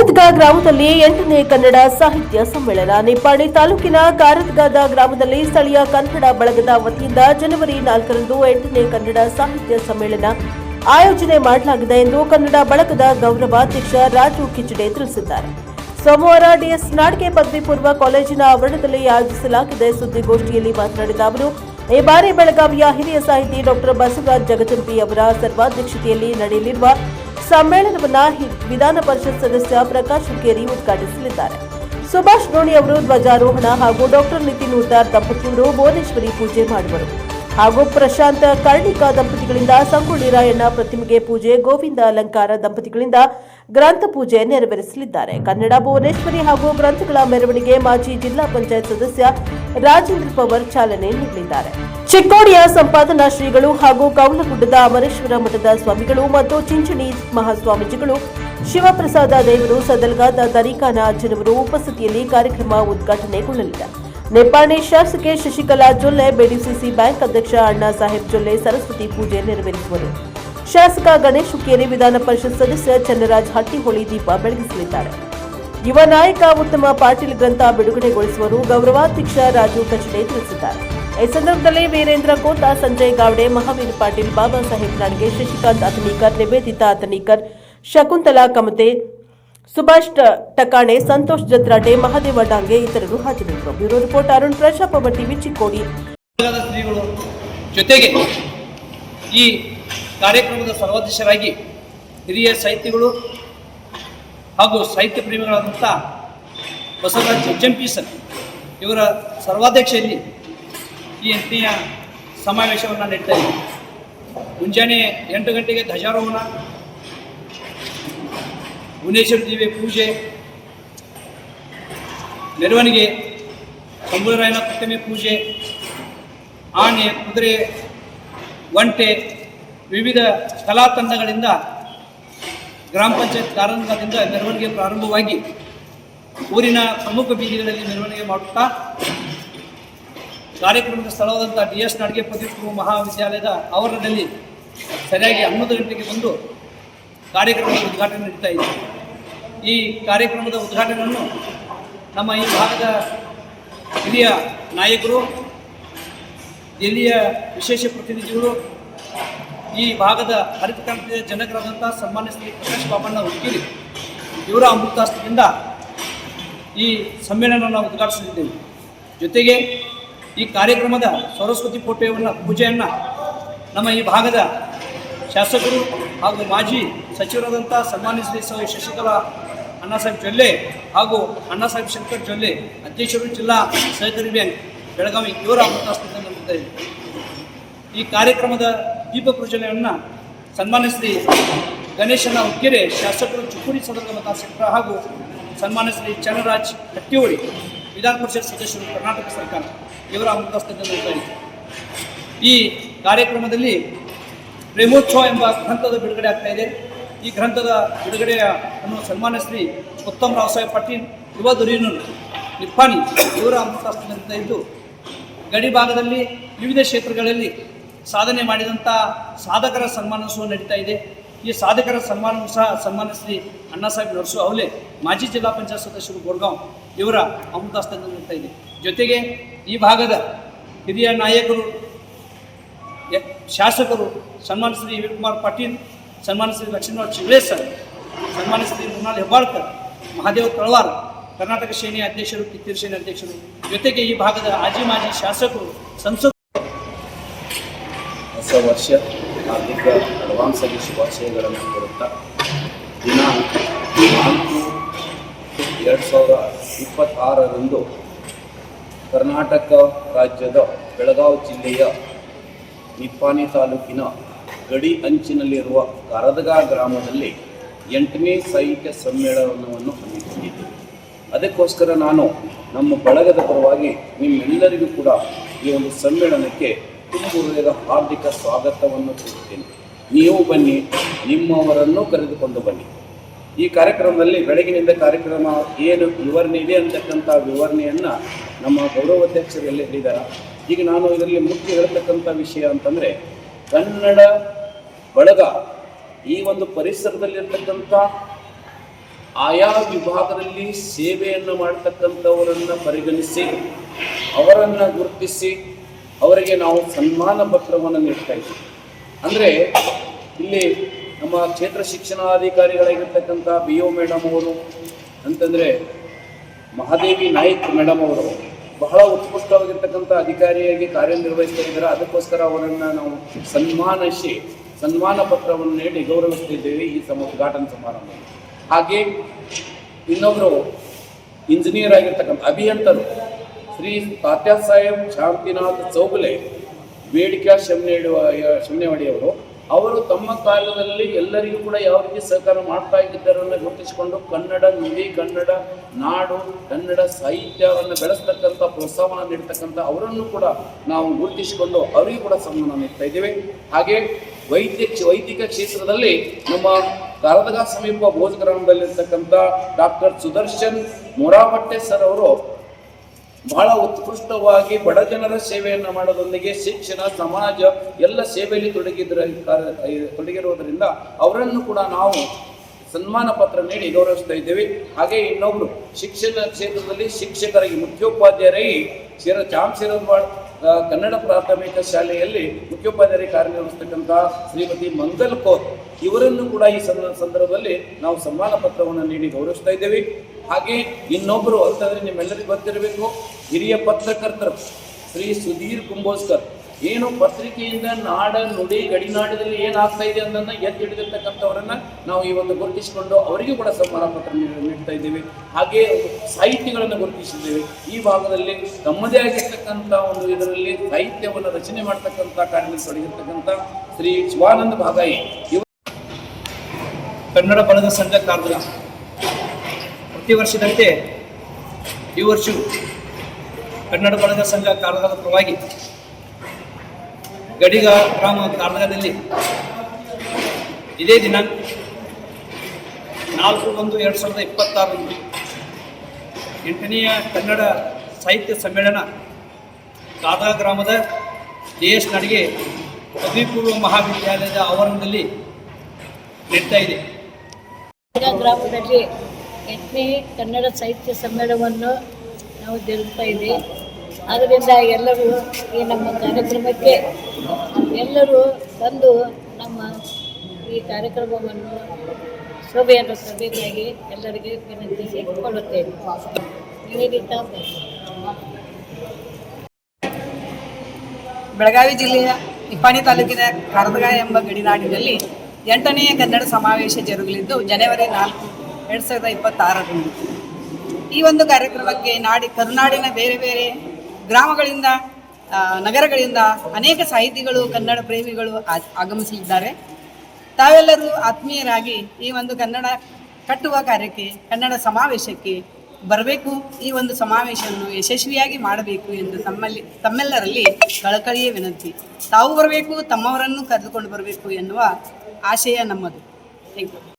ಕಾರದ್ಗಾ ಗ್ರಾಮದಲ್ಲಿ ಎಂಟನೇ ಕನ್ನಡ ಸಾಹಿತ್ಯ ಸಮ್ಮೇಳನ ನಿಪ್ಪಾಣಿ ತಾಲೂಕಿನ ಕಾರತ್ಗದ ಗ್ರಾಮದಲ್ಲಿ ಸ್ಥಳೀಯ ಕನ್ನಡ ಬಳಗದ ವತಿಯಿಂದ ಜನವರಿ ನಾಲ್ಕರಂದು ಎಂಟನೇ ಕನ್ನಡ ಸಾಹಿತ್ಯ ಸಮ್ಮೇಳನ ಆಯೋಜನೆ ಮಾಡಲಾಗಿದೆ ಎಂದು ಕನ್ನಡ ಬಳಗದ ಗೌರವಾಧ್ಯಕ್ಷ ರಾಜು ಕಿಚಡೆ ತಿಳಿಸಿದ್ದಾರೆ. ಸೋಮವಾರ ಡಿಎಸ್ ನಾಡ್ಗೆ ಪದವಿ ಪೂರ್ವ ಕಾಲೇಜಿನ ಆವರಣದಲ್ಲಿ ಆಯೋಜಿಸಲಾಗಿದೆ. ಸುದ್ದಿಗೋಷ್ಠಿಯಲ್ಲಿ ಮಾತನಾಡಿದ ಅವರು, ಈ ಬಾರಿ ಬೆಳಗಾವಿಯ ಹಿರಿಯ ಸಾಹಿತಿ ಡಾಕ್ಟರ್ ಬಸವರಾಜ್ ಜಗಜಂಪಿ ಅವರ ಸರ್ವಾಧ್ಯಕ್ಷತೆಯಲ್ಲಿ ನಡೆಯಲಿರುವ ಸಮ್ಮೇಳನವನ್ನ ವಿಧಾನ ಪರಿಷತ್ ಸದಸ್ಯ ಪ್ರಕಾಶ್ ಹುಕ್ಕೇರಿ ಉದ್ಘಾಟಿಸಲಿದ್ದಾರೆ. ಸುಭಾಷ್ ರೋಣಿ ಅವರು ಧ್ವಜಾರೋಹಣ ಹಾಗೂ ಡಾಕ್ಟರ್ ನಿತಿನ್ ಉದ್ದಾರ್ ದಂಪತಿಯವರು ಭುವನೇಶ್ವರಿ ಪೂಜೆ ಮಾಡುವರು. ಹಾಗೂ ಪ್ರಶಾಂತ ಕರ್ಣಿಕಾ ದಂಪತಿಗಳಿಂದ ಸಂಗೊಳ್ಳಿ ರಾಯಣ್ಣ ಪ್ರತಿಮೆಗೆ ಪೂಜೆ, ಗೋವಿಂದ ಅಲಂಕಾರ ದಂಪತಿಗಳಿಂದ ಗ್ರಂಥ ಪೂಜೆ ನೆರವೇರಿಸಲಿದ್ದಾರೆ. ಕನ್ನಡ ಭುವನೇಶ್ವರಿ ಹಾಗೂ ಗ್ರಂಥಗಳ ಮೆರವಣಿಗೆ ಮಾಜಿ ಜಿಲ್ಲಾ ಪಂಚಾಯತ್ ಸದಸ್ಯ ರಾಜೇಂದ್ರ ಪವರ್ ಚಾಲನೆ ನೀಡಲಿದ್ದಾರೆ. ಚಿಕ್ಕೋಡಿಯ ಸಂಪಾದನಾ ಶ್ರೀಗಳು ಹಾಗೂ ಕೌಲಗುಡ್ಡದ ಅಮರೇಶ್ವರ ಮಠದ ಸ್ವಾಮಿಗಳು ಮತ್ತು ಚಿಂಚಣಿ ಮಹಾಸ್ವಾಮೀಜಿಗಳು ಶಿವಪ್ರಸಾದ ದೇವರು ಸದಲ್ಗಾದ ದರಿಕಾನ ಅಜ್ಜನವರು ಉಪಸ್ಥಿತಿಯಲ್ಲಿ ಕಾರ್ಯಕ್ರಮ ಉದ್ಘಾಟನೆಗೊಳ್ಳಲಿದೆ. ನೇಪಾಳಿ ಶಾಸಕಿ ಶಶಿಕಲಾ ಜೊಲ್ಲೆ, ಬಿಡಿಸಿಸಿ ಬ್ಯಾಂಕ್ ಅಧ್ಯಕ್ಷ ಅಣ್ಣಾ ಸಾಹೇಬ್ ಜೊಲ್ಲೆ ಸರಸ್ವತಿ ಪೂಜೆ ನೆರವೇರಿಸುವರು. ಶಾಸಕ ಗಣೇಶ್ ಹುಕ್ಕೇರಿ ವಿಧಾನ ಪರಿಷತ್ ಸದಸ್ಯ ಚನ್ನರಾಜ್ ಹಟ್ಟಿಹೊಳಿ ದೀಪ ಬೆಳಗಿಸಲಿದ್ದಾರೆ. ಯುವ ನಾಯಕ ಉತ್ತಮ ಪಾಟೀಲ್ ಗ್ರಂಥ ಬಿಡುಗಡೆಗೊಳಿಸುವರು ಗೌರವಾಧ್ಯಕ್ಷ ರಾಜು ಕಚಡೆ ತಿಳಿಸಿದ್ದಾರೆ. ಈ ಸಂದರ್ಭದಲ್ಲಿ ವೀರೇಂದ್ರ ಕೋಟ, ಸಂಜಯ್ ಗಾವಡೆ, ಮಹಾವೀರ್ ಪಾಟೀಲ್, ಬಾಬಾ ಸಾಹೇಬ್ ನಾಡ್ಗೆ ಶಶಿಕಾಂತ್ ಅತನೀಕರ್ ನಿವೇದಿತಾ ಅತನೀಕರ್ ಶಕುಂತಲಾ ಕಮತೆ, ಸುಭಾಷ್ ಟಕಾಣೆ, ಸಂತೋಷ್ ಜತ್ರಾಟೆ, ಮಹಾದೇವ ಡಾಂಗೆ ಇತರರು ಹಾಜರಿದ್ದರು. ಬ್ಯೂರೋ ರಿಪೋರ್ಟ್ ಅರುಣ್ ಪ್ರಶಾಪ ಟಿವಿ ಚಿಕ್ಕೋಡಿ ಜೊತೆಗೆ ಈ ಕಾರ್ಯಕ್ರಮದ ಸರ್ವಾಧ್ಯಕ್ಷರಾಗಿ ಹಿರಿಯ ಸಾಹಿತಿಗಳು ಹಾಗೂ ಸಾಹಿತ್ಯ ಪ್ರೇಮಿಗಳಾದಂಥ ಬಸವರಾಜ್ ಜಜ್ಜಂಪಿ ಸರ್, ಇವರ ಸರ್ವಾಧ್ಯಕ್ಷೆಯಲ್ಲಿ ಈ ಎಂಟನೆಯ ಸಮಾವೇಶವನ್ನು ನಡೀತಾ ಮುಂಜಾನೆ ಎಂಟು ಗಂಟೆಗೆ ಧ್ವಜಾರೋಹಣ ಭುವನೇಶ್ವರ ದೇವಿ ಪೂಜೆ, ಮೆರವಣಿಗೆ, ಸಂಬಳರಾಯನ ಪ್ರತಿಮೆ ಪೂಜೆ, ಆನೆ, ಕುದುರೆ, ಒಂಟೆ, ವಿವಿಧ ಕಲಾ ತಂಡಗಳಿಂದ ಗ್ರಾಮ ಪಂಚಾಯತ್ ಕಾರಣದಿಂದ ಮೆರವಣಿಗೆ ಪ್ರಾರಂಭವಾಗಿ ಊರಿನ ಪ್ರಮುಖ ಬೀದಿಗಳಲ್ಲಿ ಮೆರವಣಿಗೆ ಮಾಡುತ್ತಾ ಕಾರ್ಯಕ್ರಮದ ಸ್ಥಳವಾದಂಥ ಡಿ ಎಸ್ ನಾಡಿಗೆ ಪೂರ್ವ ಮಹಾವಿದ್ಯಾಲಯದ ಆವರಣದಲ್ಲಿ ಸರಿಯಾಗಿ ಹನ್ನೊಂದು ಗಂಟೆಗೆ ಬಂದು ಕಾರ್ಯಕ್ರಮದ ಉದ್ಘಾಟನೆ ನಡೀತಾ ಇದೆ. ಈ ಕಾರ್ಯಕ್ರಮದ ಉದ್ಘಾಟನೆಯನ್ನು ನಮ್ಮ ಈ ಭಾಗದ ಹಿರಿಯ ನಾಯಕರು ಜಿಲ್ಲೆಯ ವಿಶೇಷ ಪ್ರತಿನಿಧಿಗಳು ಈ ಭಾಗದ ಹರಿತ ಕ್ರಾಂತಿಯ ಜನಕರಾದಂಥ ಸನ್ಮಾನ್ಯ ಶ್ರೀ ಪ್ರಕಾಶ್ ಬಾಬಣ್ಣ ಹುಡುಗಿರಿ ಇವರ ಅಮೃತಾಸ್ತ್ರದಿಂದ ಈ ಸಮ್ಮೇಳನವನ್ನು ಉದ್ಘಾಟಿಸಲಿದ್ದೇವೆ. ಜೊತೆಗೆ ಈ ಕಾರ್ಯಕ್ರಮದ ಸರಸ್ವತಿ ಫೋಟೋವನ್ನು ಪೂಜೆಯನ್ನು ನಮ್ಮ ಈ ಭಾಗದ ಶಾಸಕರು ಹಾಗೂ ಮಾಜಿ ಸಚಿವರಾದಂಥ ಸನ್ಮಾನ್ಯ ಶ್ರೀ ಸಹ ಶಶಿಕಲಾ ಅಣ್ಣಾಸಾಹೇಬ್ ಜೊಲ್ಲೆ ಹಾಗೂ ಅಣ್ಣಾಸಾಹೇಬ್ ಶಂಕರ್ ಜೊಲ್ಲೆ, ಅಧ್ಯಕ್ಷರು ಜಿಲ್ಲಾ ಸಹಕಾರಿ ಬ್ಯಾಂಕ್, ಬೆಳಗಾವಿ ಇವರ ಅಮೃತಾಸ್ತ್ರದಿಂದ ಈ ಕಾರ್ಯಕ್ರಮದ ದೀಪ ಶ್ರೀ ಗಣೇಶನ ಉಕ್ಕೆರೆ ಶಾಸಕರು ಚುಕ್ಕುಡಿ ಸದನದ ಮತಾಸಕ್ತರ ಹಾಗೂ ಸನ್ಮಾನ್ಯ ಶ್ರೀ ಚನ್ನರಾಜ್ ಕಟ್ಟಿಹೊಳಿ ವಿಧಾನ ಪರಿಷತ್ ಸದಸ್ಯರು ಕರ್ನಾಟಕ ಸರ್ಕಾರ ಇವರ ನಡೆಯುತ್ತಾ ಈ ಕಾರ್ಯಕ್ರಮದಲ್ಲಿ ಪ್ರೇಮೋತ್ಸವ ಎಂಬ ಗ್ರಂಥದ ಬಿಡುಗಡೆ ಆಗ್ತಾ ಇದೆ. ಈ ಗ್ರಂಥದ ಬಿಡುಗಡೆಯ ಅನ್ನು ಸನ್ಮಾನ್ಯ ಉತ್ತಮ್ ರಾವ್ ಸಾಹೇಬ್ ಪಾಟೀಲ್, ಯುವ ಧುರೀಣರು ನಿಪ್ಪಾಣಿ ಇವರ ನಡೀತಾ ಇದ್ದು ಗಡಿ ಭಾಗದಲ್ಲಿ ವಿವಿಧ ಕ್ಷೇತ್ರಗಳಲ್ಲಿ ಸಾಧನೆ ಮಾಡಿದಂಥ ಸಾಧಕರ ಸನ್ಮಾನೋತ್ಸವ ನಡೀತಾ ಇದೆ. ಈ ಸಾಧಕರ ಸನ್ಮಾನ ಸಹ ಸನ್ಮಾನಿಸಿ ಶ್ರೀ ಅಣ್ಣಾಸಾಹೇಬ್ ನರಸು ಅವಲೆ ಮಾಜಿ ಜಿಲ್ಲಾ ಪಂಚಾಯತ್ ಸದಸ್ಯರು ಗೋರ್ಗಾಂವ್ ಇವರ ಅಮೃತಾಸ್ತ ನಡೀತಾ ಇದೆ. ಜೊತೆಗೆ ಈ ಭಾಗದ ಹಿರಿಯ ನಾಯಕರು ಶಾಸಕರು ಸನ್ಮಾನ ಶ್ರೀ ವೀರಕುಮಾರ್ ಪಾಟೀಲ್ ಸನ್ಮಾನ ಶ್ರೀ ಲಕ್ಷ್ಮೀನಾಥ್ ಶಿವಳೆ ಸರ್ ಸನ್ಮಾನ ಶ್ರೀ ಮೃಣಾಲ್ ಹೆಬ್ಬಾಳ್ಕರ್, ಮಹಾದೇವ ತಳವಾರ್ ಕರ್ನಾಟಕ ಸೇನೆಯ ಅಧ್ಯಕ್ಷರು, ಕಿತ್ತೂರು ಸೇನೆ ಅಧ್ಯಕ್ಷರು. ಜೊತೆಗೆ ಈ ಭಾಗದ ಆಜಿ ಮಾಜಿ ಶಾಸಕರು ಸಂಸದರು ಹೊಸ ವರ್ಷ ಹಾರ್ದಿಕ ಅಡ್ವಾನ್ಸ್ ಆಗಿ ಶುಭಾಶಯಗಳನ್ನು ಕೊಡುತ್ತಾ ದಿನಾಂಕ ನಾಲ್ಕು ಎರಡು ಸಾವಿರ ಇಪ್ಪತ್ತಾರರಂದು ಕರ್ನಾಟಕ ರಾಜ್ಯದ ಬೆಳಗಾವಿ ಜಿಲ್ಲೆಯ ನಿಪ್ಪಾಣಿ ತಾಲೂಕಿನ ಗಡಿ ಅಂಚಿನಲ್ಲಿರುವ ಕರದಗಾ ಗ್ರಾಮದಲ್ಲಿ ಎಂಟನೇ ಸಾಹಿತ್ಯ ಸಮ್ಮೇಳನವನ್ನು ಹಮ್ಮಿಕೊಂಡಿದ್ದೆ. ಅದಕ್ಕೋಸ್ಕರ ನಾನು ನಮ್ಮ ಬಳಗದ ಪರವಾಗಿ ನಿಮ್ಮೆಲ್ಲರಿಗೂ ಕೂಡ ಈ ಒಂದು ಸಮ್ಮೇಳನಕ್ಕೆ ತುಂಬ ಹೃದಯದ ಹಾರ್ದಿಕ ಸ್ವಾಗತವನ್ನು ಕೊಡುತ್ತೇನೆ ನೀವು ಬನ್ನಿ, ನಿಮ್ಮವರನ್ನು ಕರೆದುಕೊಂಡು ಬನ್ನಿ. ಈ ಕಾರ್ಯಕ್ರಮದಲ್ಲಿ ಬೆಳಗಿನಿಂದ ಕಾರ್ಯಕ್ರಮ ಏನು ವಿವರಣೆ ಇದೆ ಅಂತಕ್ಕಂಥ ವಿವರಣೆಯನ್ನು ನಮ್ಮ ಗೌರವಾಧ್ಯಕ್ಷರು ಎಲ್ಲ ಹೇಳಿದ್ದಾರೆ. ಈಗ ನಾನು ಇದರಲ್ಲಿ ಮುಖ್ಯ ಹೇಳ್ತಕ್ಕಂಥ ವಿಷಯ ಅಂತಂದರೆ, ಕನ್ನಡ ಬಳಗ ಈ ಒಂದು ಪರಿಸರದಲ್ಲಿರ್ತಕ್ಕಂಥ ಆಯಾ ವಿಭಾಗದಲ್ಲಿ ಸೇವೆಯನ್ನು ಮಾಡ್ತಕ್ಕಂಥವರನ್ನು ಪರಿಗಣಿಸಿ, ಅವರನ್ನು ಗುರುತಿಸಿ ಅವರಿಗೆ ನಾವು ಸನ್ಮಾನ ಪತ್ರವನ್ನು ನೀಡ್ತಾ ಇದ್ದೀವಿ. ಅಂದರೆ ಇಲ್ಲಿ ನಮ್ಮ ಕ್ಷೇತ್ರ ಶಿಕ್ಷಣಾಧಿಕಾರಿಗಳಾಗಿರ್ತಕ್ಕಂಥ ಬಿ ಒ ಮೇಡಮ್ ಅವರು, ಅಂತಂದರೆ ಮಹಾದೇವಿ ನಾಯ್ಕ್ ಮೇಡಮ್ ಅವರು, ಬಹಳ ಉತ್ಕೃಷ್ಟವಾಗಿರ್ತಕ್ಕಂಥ ಅಧಿಕಾರಿಯಾಗಿ ಕಾರ್ಯನಿರ್ವಹಿಸ್ತಾ ಇದ್ದಾರೆ ಅದಕ್ಕೋಸ್ಕರ ಅವರನ್ನು ನಾವು ಸನ್ಮಾನಿಸಿ, ಸನ್ಮಾನ ಪತ್ರವನ್ನು ನೀಡಿ ಗೌರವಿಸ್ತಿದ್ದೇವೆ ಈ ಸಮ, ಉದ್ಘಾಟನಾ ಸಮಾರಂಭ ಹಾಗೆ ಇನ್ನೊಬ್ಬರು ಇಂಜಿನಿಯರ್ ಆಗಿರ್ತಕ್ಕಂಥ ಅಭಿಯಂತರು ಶ್ರೀ ತಾತ್ಯಾ ಸಾಹೇಬ್ ಶಾಂತಿನಾಥ್ ಚೌಗುಲೆ ಬೇಡಿಕೆ ಶಮನೇಡುವ, ಶಮನೆವಾಡಿಯವರು, ಅವರು ತಮ್ಮ ಕಾಲದಲ್ಲಿ ಎಲ್ಲರಿಗೂ ಕೂಡ ಯಾವ ರೀತಿ ಸಹಕಾರ ಮಾಡ್ತಾ ಇದ್ದಾರನ್ನು ಗುರುತಿಸಿಕೊಂಡು ಕನ್ನಡ ನುಡಿ, ಕನ್ನಡ ನಾಡು, ಕನ್ನಡ ಸಾಹಿತ್ಯವನ್ನು ಬೆಳೆಸ್ತಕ್ಕಂಥ ಪ್ರೋತ್ಸಾಹವನ್ನು ನೀಡ್ತಕ್ಕಂಥ ಅವರನ್ನು ಕೂಡ ನಾವು ಗುರುತಿಸಿಕೊಂಡು ಅವರಿಗೂ ಕೂಡ ಸನ್ಮಾನ ನೀಡ್ತಾ ಇದ್ದೇವೆ. ಹಾಗೆ ವೈದ್ಯ, ವೈದಿಕ ಕ್ಷೇತ್ರದಲ್ಲಿ ನಮ್ಮ ಕಾರದಗ ಸಮೀಪ ಭೋಜ ಗ್ರಾಮದಲ್ಲಿರ್ತಕ್ಕಂಥ ಡಾಕ್ಟರ್ ಸುದರ್ಶನ್ ಮೊರಾಮಟ್ಟೆ ಸರ್ ಅವರು ಬಹಳ ಉತ್ಕೃಷ್ಟವಾಗಿ ಬಡ ಜನರ ಸೇವೆಯನ್ನು ಮಾಡೋದೊಂದಿಗೆ ಶಿಕ್ಷಣ, ಸಮಾಜ ಎಲ್ಲ ಸೇವೆಯಲ್ಲಿ ತೊಡಗಿದ್ರ ತೊಡಗಿರುವುದರಿಂದ ಅವರನ್ನು ಕೂಡ ನಾವು ಸನ್ಮಾನ ಪತ್ರ ನೀಡಿ ಗೌರವಿಸ್ತಾ ಇದ್ದೇವೆ. ಹಾಗೆ ಇನ್ನೊಬ್ರು ಶಿಕ್ಷಣ ಕ್ಷೇತ್ರದಲ್ಲಿ ಶಿಕ್ಷಕರಾಗಿ ಮುಖ್ಯೋಪಾಧ್ಯಾಯರಾಗಿ ಶಿರ ಚಾಮ್ ಶಿರದ್ವಾಳ್ ಕನ್ನಡ ಪ್ರಾಥಮಿಕ ಶಾಲೆಯಲ್ಲಿ ಮುಖ್ಯೋಪಾಧ್ಯಾಯರಾಗಿ ಕಾರ್ಯನಿರ್ವಹಿಸ್ತಕ್ಕಂಥ ಶ್ರೀಮತಿ ಮಂಗಲ್ ಕೋರ್ ಇವರನ್ನು ಕೂಡ ಈ ಸಂದ- ಸಂದರ್ಭದಲ್ಲಿ ನಾವು ಸನ್ಮಾನ ಪತ್ರವನ್ನು ನೀಡಿ ಗೌರವಿಸ್ತಾ ಇದ್ದೇವೆ. ಹಾಗೆ ಇನ್ನೊಬ್ಬರು ಅಂತಂದ್ರೆ ನಿಮ್ಮೆಲ್ಲರಿಗೂ ಗೊತ್ತಿರಬೇಕು ಹಿರಿಯ ಪತ್ರಕರ್ತರು ಶ್ರೀ ಸುಧೀರ್ ಕುಂಬೋಸ್ಕರ್. ಏನು ಪತ್ರಿಕೆಯಿಂದ ನಾಡ ನುಡಿ ಗಡಿನಾಡದಲ್ಲಿ ಏನಾಗ್ತಾ ಇದೆ ಅನ್ನೋದನ್ನ ಎತ್ತಿ ಹಿಡಿದಿರ್ತಕ್ಕಂಥವರನ್ನ ನಾವು ಈ ಒಂದು ಗುರುತಿಸಿಕೊಂಡು ಅವರಿಗೂ ಕೂಡ ಸನ್ಮಾನ ಪತ್ರ ನೀಡ್ತಾ ಇದ್ದೇವೆ. ಹಾಗೆ ಸಾಹಿತ್ಯಗಳನ್ನು ಗುರುತಿಸಿದ್ದೇವೆ. ಈ ಭಾಗದಲ್ಲಿ ತಮ್ಮದೇ ಆಗಿರ್ತಕ್ಕಂಥ ಒಂದು ಇದರಲ್ಲಿ ಸಾಹಿತ್ಯವನ್ನು ರಚನೆ ಮಾಡ್ತಕ್ಕಂಥ ಕಾರ್ಯದಲ್ಲಿ ತೊಡಗಿರ್ತಕ್ಕಂಥ ಶ್ರೀ ಶಿವಾನಂದ ಭಾಗಾಯಿ ಕನ್ನಡ ಬಳಗ ಸಂಘ ಕಾರವಾರ ಪ್ರತಿ ವರ್ಷದಂತೆ ಈ ವರ್ಷ ಕನ್ನಡ ಬಳಗ ಸಂಘ ಕಾರವಾರದ ಪರವಾಗಿ ಗಡಿಗ ಗ್ರಾಮ ಕಾರವಾರದಲ್ಲಿ ಇದೇ ದಿನ ನಾಲ್ಕು ಒಂದು ಎರಡು ಸಾವಿರದ ಇಪ್ಪತ್ತಾರರಂದು ಎಂಟನೆಯ ಕನ್ನಡ ಸಾಹಿತ್ಯ ಸಮ್ಮೇಳನ ಕಾದಾ ಗ್ರಾಮದ ಕೆ ಎಸ್ ನಡಿಗೆ ಪದವಿಪೂರ್ವ ಮಹಾವಿದ್ಯಾಲಯದ ಆವರಣದಲ್ಲಿ ನಡೀತಾ ಇದೆ. ಗ್ರಾಮದಲ್ಲಿ ಎಂಟನೇ ಕನ್ನಡ ಸಾಹಿತ್ಯ ಸಮ್ಮೇಳನವನ್ನು ನಾವು ಜರುಗ್ತಾ ಇದ್ದೀವಿ. ಆದ್ದರಿಂದ ಎಲ್ಲರೂ ಈ ನಮ್ಮ ಕಾರ್ಯಕ್ರಮಕ್ಕೆ ಎಲ್ಲರೂ ಬಂದು ನಮ್ಮ ಈ ಕಾರ್ಯಕ್ರಮವನ್ನು ಶೋಭೆಯನ್ನು ತರಬೇಕಾಗಿ ಎಲ್ಲರಿಗೆ ವಿನಂತಿಸಿಕೊಳ್ಳುತ್ತೇನೆ ನಿವೇದಿತ ಬೆಳಗಾವಿ ಜಿಲ್ಲೆಯ ನಿಪ್ಪಾಣಿ ತಾಲೂಕಿನ ಕಾರದಗ ಎಂಬ ಗಡಿನಾಡಿನಲ್ಲಿ ಎಂಟನೆಯ ಕನ್ನಡ ಸಮಾವೇಶ ಜರುಗಲಿದ್ದು, ಜನವರಿ ನಾಲ್ಕು ಎರಡು ಸಾವಿರದ ಇಪ್ಪತ್ತಾರರಲ್ಲಿ. ಈ ಒಂದು ಕಾರ್ಯಕ್ರಮಕ್ಕೆ ನಾಡಿ, ಕರುನಾಡಿನ ಬೇರೆ ಬೇರೆ ಗ್ರಾಮಗಳಿಂದ ನಗರಗಳಿಂದ ಅನೇಕ ಸಾಹಿತಿಗಳು, ಕನ್ನಡ ಪ್ರೇಮಿಗಳು ಆಗಮಿಸಲಿದ್ದಾರೆ ತಾವೆಲ್ಲರೂ ಆತ್ಮೀಯರಾಗಿ ಈ ಒಂದು ಕನ್ನಡ ಕಟ್ಟುವ ಕಾರ್ಯಕ್ಕೆ, ಕನ್ನಡ ಸಮಾವೇಶಕ್ಕೆ ಬರಬೇಕು. ಈ ಒಂದು ಸಮಾವೇಶವನ್ನು ಯಶಸ್ವಿಯಾಗಿ ಮಾಡಬೇಕು ಎಂದು ತಮ್ಮಲ್ಲಿ, ತಮ್ಮೆಲ್ಲರಲ್ಲಿ ಕಳಕಳಿಯ ವಿನಂತಿ. ತಾವು ಬರಬೇಕು, ತಮ್ಮವರನ್ನು ಕರೆದುಕೊಂಡು ಬರಬೇಕು ಎನ್ನುವ ಆಶಯ ನಮ್ಮದು. Thank you